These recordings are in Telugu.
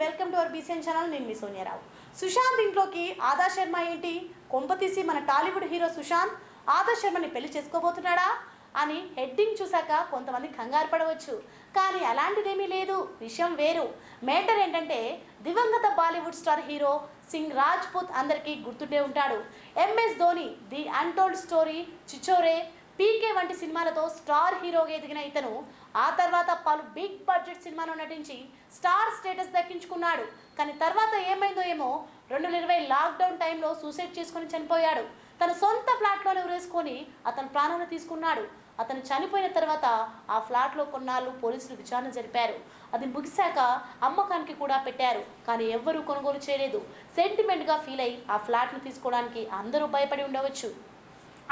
Welcome to our BCN channel నేను మీ సోనియారావు సుశాంత్ ఇంట్లోకి ఆదా శర్మ ఏంటి? కొంపతీసి మన టాలీవుడ్ హీరో సుశాంత్ ఆదా శర్మని పెళ్ళి చేసుకోబోతున్నాడా అని హెడ్డింగ్ చూశాక కొంతమంది కంగారు పడవచ్చు. కానీ అలాంటిదేమీ లేదు. విషయం వేరు. మేటర్ ఏంటంటే దివంగత Bollywood star hero Singh Rajput అందరికీ గుర్తుండే ఉంటాడు. MS Dhoni the untold story Chhichhore PK వంటి సినిమాలతో స్టార్ హీరోగా ఎదిగిన ఇతను ఆ తర్వాత పలు బిగ్ బడ్జెట్ సినిమాలో నటించి స్టార్ స్టేటస్ దక్కించుకున్నాడు. కానీ తర్వాత ఏమైందో ఏమో రెండు వేల ఇరవై లాక్డౌన్ టైంలో సూసైడ్ చేసుకొని చనిపోయాడు. తన సొంత ఫ్లాట్లోనే ఉరేసుకొని అతను ప్రాణాలు తీసుకున్నాడు. అతను చనిపోయిన తర్వాత ఆ ఫ్లాట్లో కొన్నాళ్ళు పోలీసులు విచారణ జరిపారు. అది ముగిశాక అమ్మకానికి కూడా పెట్టారు. కానీ ఎవ్వరూ కొనుగోలు చేయలేదు. సెంటిమెంట్గా ఫీల్ అయి ఆ ఫ్లాట్ను తీసుకోవడానికి అందరూ భయపడి ఉండవచ్చు.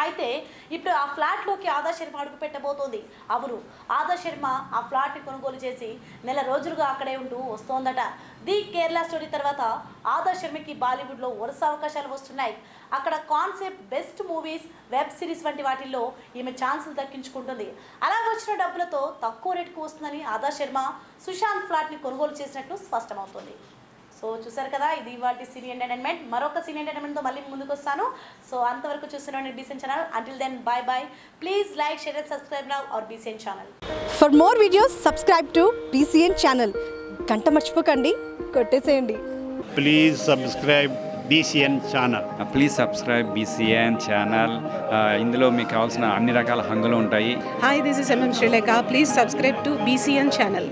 అయితే ఇప్పుడు ఆ ఫ్లాట్లోకి ఆదా శర్మ అడుగు పెట్టబోతోంది. అవును ఆదా శర్మ ఆ ఫ్లాట్ని కొనుగోలు చేసి నెల రోజులుగా అక్కడే ఉంటూ వస్తోందట. ది కేరళ స్టోరీ తర్వాత ఆదా శర్మకి బాలీవుడ్లో వరుస అవకాశాలు వస్తున్నాయి. అక్కడ concept best movies web series వంటి వాటిల్లో ఈమె ఛాన్సులు దక్కించుకుంటుంది. అలా వచ్చిన డబ్బులతో తక్కువ రేటుకు వస్తుందని ఆదా శర్మ సుశాంత్ ఫ్లాట్ని కొనుగోలు చేసినట్లు స్పష్టమవుతుంది. సో చూసారు కదా ఇది ఇవాటి సినీ ఎంటర్టైన్మెంట్. మరొక సినీ ఎంటర్టైన్మెంట్తో మళ్ళీ ముందుకు వస్తాను సో అంతవరకు చూస్తున్నాను BCN channel until then bye bye please like share and subscribe now our BCN channel for more videos subscribe to BCN channel గంట మర్చిపోకండి కొట్టేసేయండి. Please subscribe BCN channel please subscribe BCN channel ఇందులో మీకు కావాల్సిన అన్ని రకాల హంగులు ఉంటాయి. Hi, this is MM Sri Lanka. Please subscribe to BCN channel.